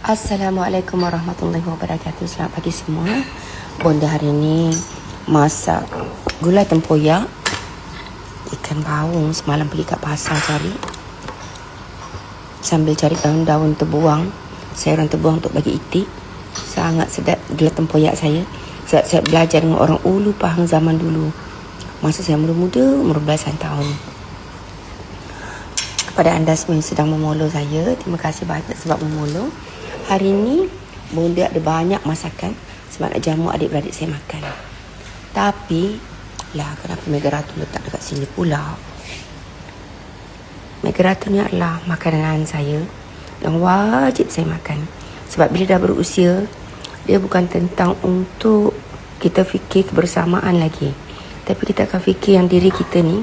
Assalamualaikum warahmatullahi wabarakatuh. Selamat pagi semua. Bonda hari ni masak gulai tempoyak, ikan baung semalam pergi kat pasar cari. Sambil cari daun-daun terbuang, sayuran terbuang untuk bagi itik. Sangat sedap gulai tempoyak saya. Sebab saya belajar dengan orang ulu Pahang zaman dulu. Masa saya muda-muda, umur belasan tahun. Kepada anda semua yang sedang memolong saya, terima kasih banyak sebab memolong. Hari ini, Bonda ada banyak masakan sebab nak jamu adik-beradik saya makan. Tapi, lah kenapa Mega Ratu letak dekat sini pula? Mega Ratu ni adalah makanan saya yang wajib saya makan. Sebab bila dah berusia, dia bukan tentang untuk kita fikir kebersamaan lagi. Tapi kita akan fikir yang diri kita ni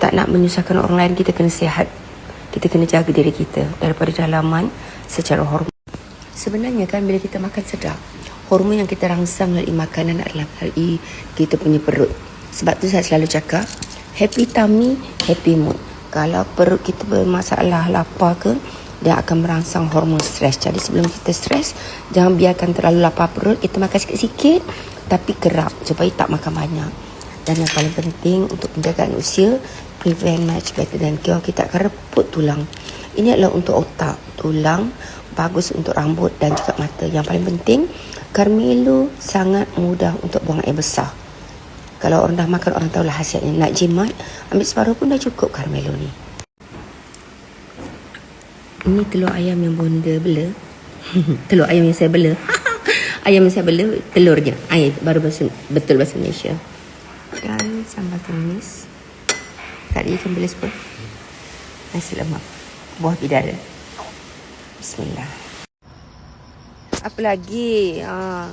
tak nak menyusahkan orang lain, kita kena sihat. Kita kena jaga diri kita daripada dalaman secara hormon. Sebenarnya kan bila kita makan sedap, hormon yang kita rangsang melalui makanan adalah melalui kita punya perut. Sebab tu saya selalu cakap, happy tummy, happy mood. Kalau perut kita bermasalah lapar ke, dia akan merangsang hormon stres. Jadi sebelum kita stres, jangan biarkan terlalu lapar perut. Kita makan sikit-sikit, tapi kerap supaya tak makan banyak. Dan yang paling penting untuk penjagaan usia, prevent much better than cure. Kita akan reput tulang. Ini adalah untuk otak, tulang, bagus untuk rambut dan juga mata. Yang paling penting, Carmelo sangat mudah untuk buang air besar. Kalau orang dah makan, orang tahulah hasilnya. Nak jimat, ambil separuh pun dah cukup Carmelo ni. Ini telur ayam yang bonda bela. telur ayam yang saya bela. ayam yang saya bela, telur je. Air, baru bahasa, betul bahasa Malaysia. Dan sambal tumis. Tadi ikan bilis pun. Nasi lemak. Buah bidara. Bismillah. Apa lagi? Ha.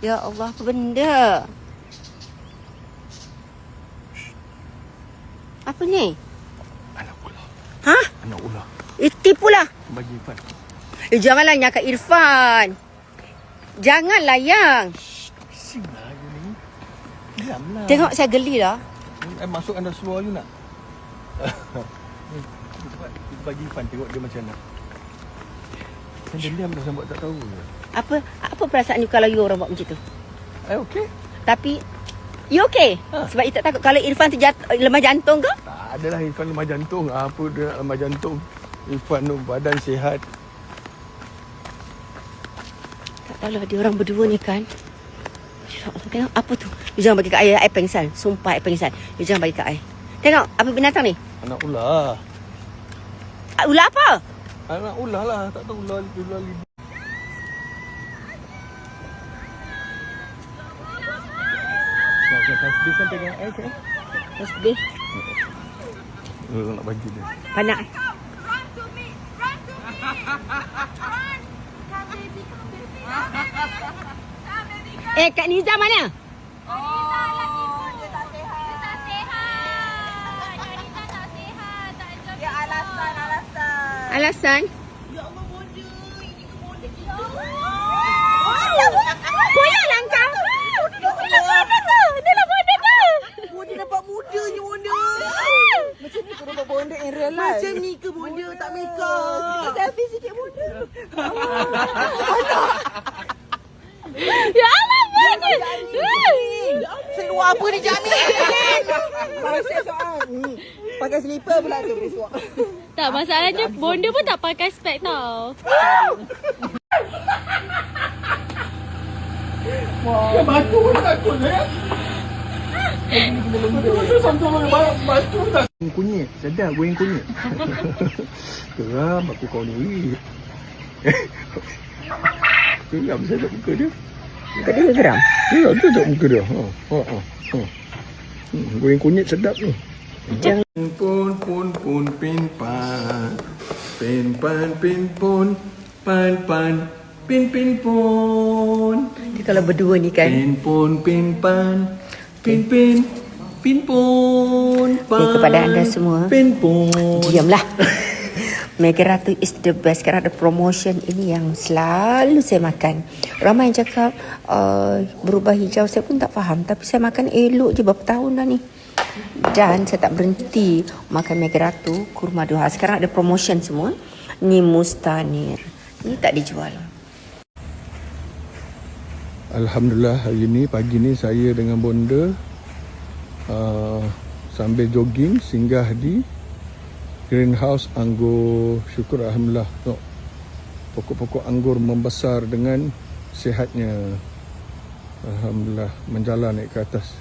Ya Allah, apa benda? Apa ni? Anak ular. Ha? Anak ular. Iti pula. Bagi Irfan. Eh, janganlah nyakak Irfan. Janganlah yang. Lah. Diamlah. Tengok saya geli lah. Eh, masuk anda seluar you nak. Kita bagi Irfan tengok dia macam mana. Dia diam dah sampai tak tahu je. Apa apa perasaan you kalau you orang buat macam tu? Eh, okey. Tapi you okay? Ha. Sebab you tak takut kalau Irfan terjat lemah jantung ke? Tak adalah Irfan lemah jantung. Apa dia nak lemah jantung? Irfan tu badan sihat. Tak tahulah dia orang berdua ni kan. Tengok apa tu? You jangan bagi kat air, air pengsan. Sumpah air pengsan. You jangan bagi kat air. Tengok apa binatang ni? Anak ular. Ah, Ular apa? Anak ular lah. Tak tahu ular, ular libu. Nak kata sedih kan tengok eh kan? Sedih. Uh, nak bagi dia. Panak. Run to me! Run to me! Run! Come baby, come baby. Come baby, come. Eh, Kak Niza mana? Lagi pun dia tak sihat. Dia tak sihat. Nisa tak sihat. Tak jumpa. Ya alasan, alasan. Alasan? Ya Allah. Ini ke kita. Ya kau. Dia lah? Dia lah nampak mudanya. Macam ni ke nampak bonda in real life? Macam ni ke bonda tak make up? Selfie sikit bonda. Ya Allah, bonda. Seluar apa ni Jami? Masih soal. Hmm. Pakai slipper pula tu besok. Tak, masalahnya bonda pun tak pakai spek tau. Batu pun takut ya. Batu sampai orang batu tak. Kunyit, sedap goreng kunyit. Geram aku kau ni. Geram sedap muka dia. Muka dia geram. Ya, tu tak muka dia. Ha, ha, ha. ha. Hmm, goreng kunyit sedap ni. Jangan. Pun pun pun pin pan. Pin pan pin pun. Pan pan. Pin pin pun. Dia kalau berdua ni kan. Pin pun pin pan. Pin pin. Pin pun. Ni kepada anda semua. Pin pun. Diamlah. Mega Ratu is the best Kerana ada promotion ini yang selalu saya makan Ramai yang cakap uh, berubah hijau Saya pun tak faham Tapi saya makan elok je berapa tahun dah ni Dan saya tak berhenti makan Mega Ratu Kurma duha. Sekarang ada promotion semua. Ni Mustanir. Ini tak dijual. Alhamdulillah hari ni pagi ni saya dengan bonda uh, sambil jogging singgah di greenhouse anggur. Syukur Alhamdulillah. Tengok pokok-pokok anggur membesar dengan sihatnya. Alhamdulillah menjalan naik ke atas.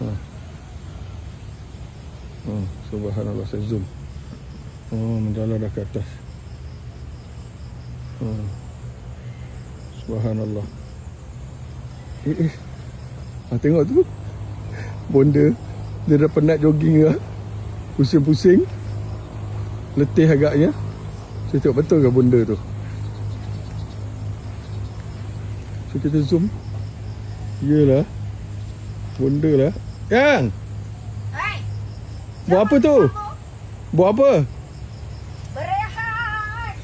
Ha. Oh, subhanallah saya zoom oh, menjalar dah ke atas oh. subhanallah Eh, eh. Ha, tengok tu. Bonda. Dia dah penat jogging lah. Pusing-pusing. Letih agaknya. Saya tengok betul ke bonda tu. So kita zoom. Yelah. Bonda lah. Yang! Buat apa tu? Buat apa? berehat.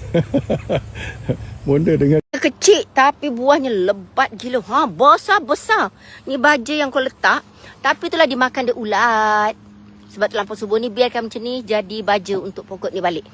Bonda dengan Kecil tapi buahnya lebat gila. Ha, besar-besar. Ni baja yang kau letak. Tapi itulah dimakan dia ulat. Sebab tu lampu subuh ni biarkan macam ni jadi baja untuk pokok ni balik.